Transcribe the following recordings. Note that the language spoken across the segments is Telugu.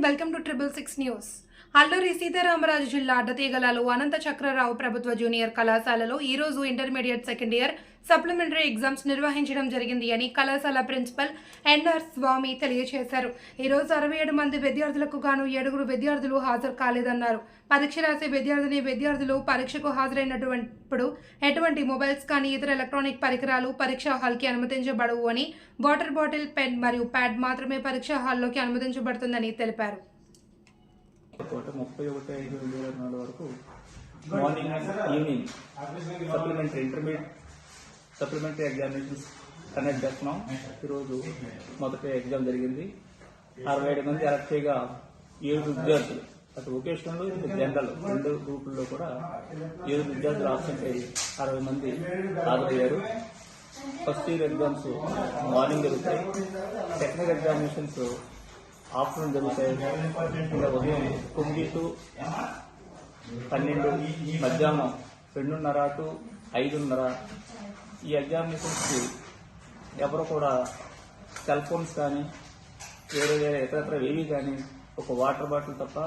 welcome to Triple Six News. Alluri Sitaramaraju జిల్లా అడ్డతీగలలో అనంత చక్రరావు ప్రభుత్వ జూనియర్ కళాశాలలో ఈరోజు intermediate second year supplementary exams నిర్వహించడం జరిగింది అని కళాశాల ప్రిన్సిపల్ ఎన్ఆర్ స్వామి తెలియజేశారు ఈరోజు అరవై ఏడు మంది విద్యార్థులకు గాను ఏడుగురు విద్యార్థులు హాజరు కాలేదన్నారు. పరీక్ష రాసే విద్యార్థిని విద్యార్థులు పరీక్షకు హాజరైనటువంటి ఎటువంటి మొబైల్స్ కానీ ఇతర ఎలక్ట్రానిక్ పరికరాలు పరీక్షా హాల్కి అనుమతించబడవు అని వాటర్ బాటిల్ పెన్ మరియు ప్యాడ్ మాత్రమే పరీక్షా హాల్లోకి అనుమతించబడుతుందని తెలిపారు. ముప్పై ఒకటి ఐదు రెండు వేల నాలుగు వరకు morning evening supplementary intermediate supplementary examinations conduct చేస్తున్నాం ఈరోజు మొదటి ఎగ్జామ్ జరిగింది. అరవై ఏడు మంది అరెక్ట్ చేయగా ఏడు విద్యార్థులు అటు వొకేషనల్ ఇటు జనరల్ రెండు గ్రూపుల్లో కూడా ఏడు విద్యార్థులు ఆబ్సెంట్ అయ్యి అరవై మంది హాజరయ్యారు. ఫస్ట్ ఇయర్ ఎగ్జామ్స్ మార్నింగ్ జరుగుతాయి. సెకండ్ ఇయర్ ఎగ్జామినేషన్స్ ఆఫ్టర్నూన్ జరుగుతాయి. ఇంకా ఉదయం తొమ్మిది టు పన్నెండు మధ్యాహ్నం రెండున్నర టు ఐదున్నర. ఈ ఎగ్జామినేషన్స్కి ఎవరు కూడా సెల్ ఫోన్స్ కానీ వేరే వేరే ఇతరత్ర ఏవి కానీ ఒక వాటర్ బాటిల్ తప్ప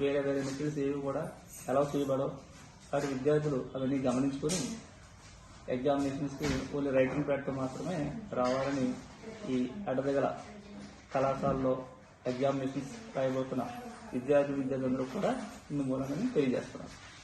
వేరే వేరే మెటీరియల్స్ ఏవి కూడా అలౌ చేయబడవు. వాటి విద్యార్థులు అవన్నీ గమనించుకొని ఎగ్జామినేషన్స్కి ఓన్లీ రైటింగ్ ప్యాడ్తో మాత్రమే రావాలని ఈ అడ్డదగల కళాశాలలో ఎగ్జామినేషన్స్ రాయబోతున్న విద్యార్థి విద్యార్థులందరూ కూడా ఇందు మూలంగా తెలియజేస్తున్నారు.